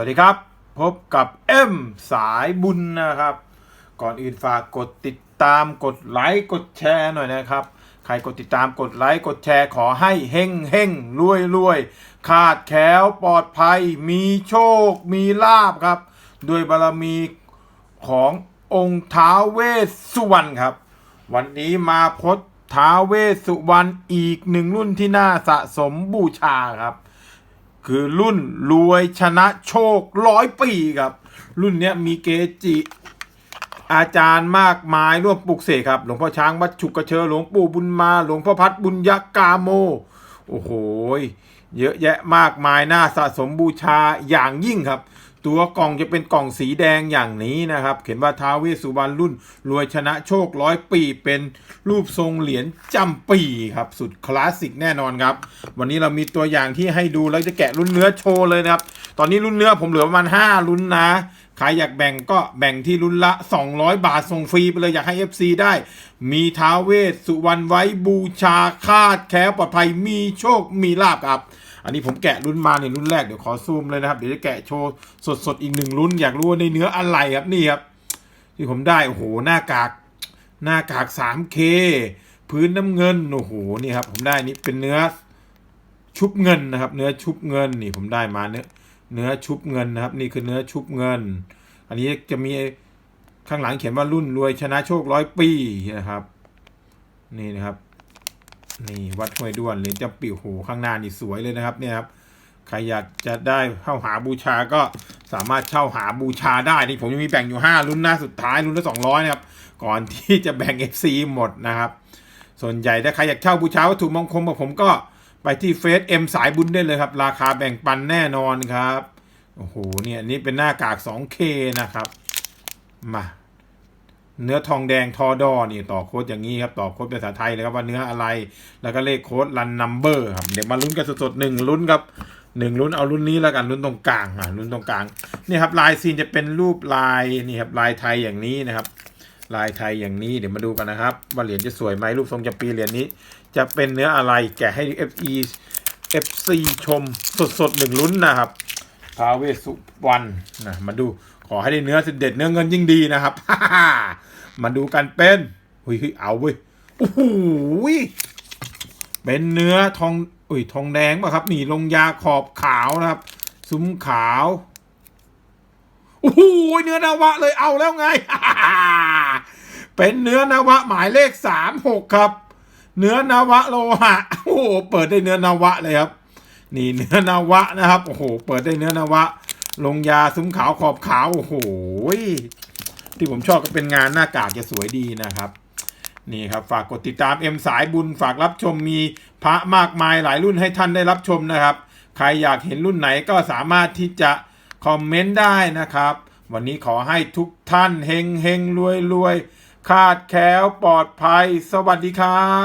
วัสดีครับ พบกับเอ็มสายบุญนะครับ ก่อนอื่นฝากกดติดตามกดไลค์กดแชร์หน่อยนะครับ ใครกดติดตามกดไลค์กดแชร์ขอให้เฮงเฮงรวยรวยขาดแคล้วปลอดภัย มีโชค มีลาบครับ ด้วยบารมีขององค์ท้าวเวสสุวรรณครับ วันนี้มาพดท้าวเวสสุวรรณอีกหนึ่งรุ่นที่น่าสะสมบูชาครับ คือรุ่นรวยชนะโชคร้อยปีครับ รุ่นเนี้ยมีเกจิ อาจารย์มากมายร่วมปลุกเสกครับ หลวงพ่อช้างวัดฉุกกระเชอหลวงปู่บุญมา หลวงพ่อพัดบุญยกาโม โอ้โห เยอะแยะมากมายน่าสะสมบูชาอย่างยิ่งครับ ตัวกล่องจะเป็นกล่องสีแดงอย่างนี้นะครับ เขียนว่าท้าวเวสสุวรรณรุ่น รวยชนะโชคร้อยปีเป็นรูปทรงเหรียญจำปีครับสุดคลาสสิกแน่นอนครับ วันนี้เรามีตัวอย่างที่ให้ดูแล้วจะแกะรุ่นเนื้อโชว์เลยนะครับ ตอนนี้รุ่นเนื้อผมเหลือประมาณ5รุ่นนะใครอยากแบ่งก็แบ่งที่รุ่นละ 200 บาทส่งฟรีไปเลยอยากให้ FC ได้ มีท้าวเวสสุวรรณไว้บูชาคาดแค้วปลอดภัยมีโชคมีลาบครับ อันนี้ผมแกะรุ่นมาเนี่ยรุ่นแรกเดี๋ยวขอซูมเลยนะครับเดี๋ยวจะแกะโชว์สดๆอีกหนึ่งรุ่นอยากรู้ว่าในเนื้ออะไรครับนี่ครับที่ผมได้โอ้โหหน้ากากหน้ากาก 3K พื้นน้ำเงินโอ้โหนี่ครับผมได้นี่เป็นเนื้อชุบเงินนะครับ เนื้อชุบเงินนี่ผมได้มาเนื้อเนื้อชุบเงินนะครับ นี่คือเนื้อชุบเงิน อันนี้จะมีข้างหลังเขียนว่ารุ่นรวยชนะโชคร้อยปีนะครับ นี่นะครับ นี่วัดห้วยด้วนเหรียญจำปีโหข้างหน้านี่สวยเลยนะครับเนี่ยครับใครอยากจะได้เข้าหาบูชาก็สามารถเช่าหาบูชาได้นี่ผมยังมีแบ่งอยู่ 5 รุ่นหน้าสุดท้ายรุ่นละ200นะครับก่อนที่จะแบ่ง FC หมดนะครับ ส่วนใหญ่ถ้าใครอยากเช่าบูชาวัตถุมงคลกับผมก็ไปที่เฟซเอ็มสายบุญได้เลยครับ ราคาแบ่งปันแน่นอนครับ โอ้โหเนี่ยนนี้เป็นหน้ากาก 2K นะครับ มา เนื้อทองแดงทอดอนี่ต่อโค้ดอย่างนี้ครับ ต่อโค้ดเป็นภาษาไทยเลยครับว่าเนื้ออะไร แล้วก็เลขโค้ดรันนัมเบอร์ครับ เดี๋ยวมาลุ้นกันสดๆหนึ่งลุ้นครับหนึ่งลุ้นเอารุ่นนี้แล้วกันรุ่นตรงกลางอะรุ่นตรงกลางนี่ครับลายซีนจะเป็นรูปลายนี่ครับลายไทยอย่างนี้นะครับ ลายไทยอย่างนี้เดี๋ยวมาดูกันนะครับ ว่าเหรียญจะสวยไหมรูปทรงจำปีเหรียญนี้ จะเป็นเนื้ออะไรแกะให้ FE FC ชมสดๆหนึ่งลุ้นนะครับทาวเวสสุวรรณนะมาดู ขอให้ได้เนื้อเด็ดเนื้อเงินยิ่งดีนะครับ มาดูกันเป็นหุยเอาเว้ยโอ้โหเป็นเนื้อทองอุ้ยทองแดงป่ะครับนี่ลงยาขอบขาวนะครับ ซุ้มขาวโอ้โหเนื้อนาวะเลยเอาแล้วไง เป็นเนื้อนาวะหมายเลขสามหกครับ เนื้อนาวะโลหะโอ้โหเปิดได้เนื้อนาวะเลยครับ นี่เนื้อนาวะนะครับโอ้โหเปิดได้เนื้อนาวะ ลงยาซุ้มขาวขอบขาว โอ้โหที่ผมชอบก็เป็นงานหน้ากากจะสวยดีนะครับ นี่ครับ ฝากกดติดตามเอ็มสายบุญฝากรับชมมีพระมากมายหลายรุ่นให้ท่านได้รับชมนะครับ ใครอยากเห็นรุ่นไหนก็สามารถที่จะคอมเมนต์ได้นะครับ วันนี้ขอให้ทุกท่านเฮงเฮงรวยรวยคาดแคล้วปลอดภัย สวัสดีครับ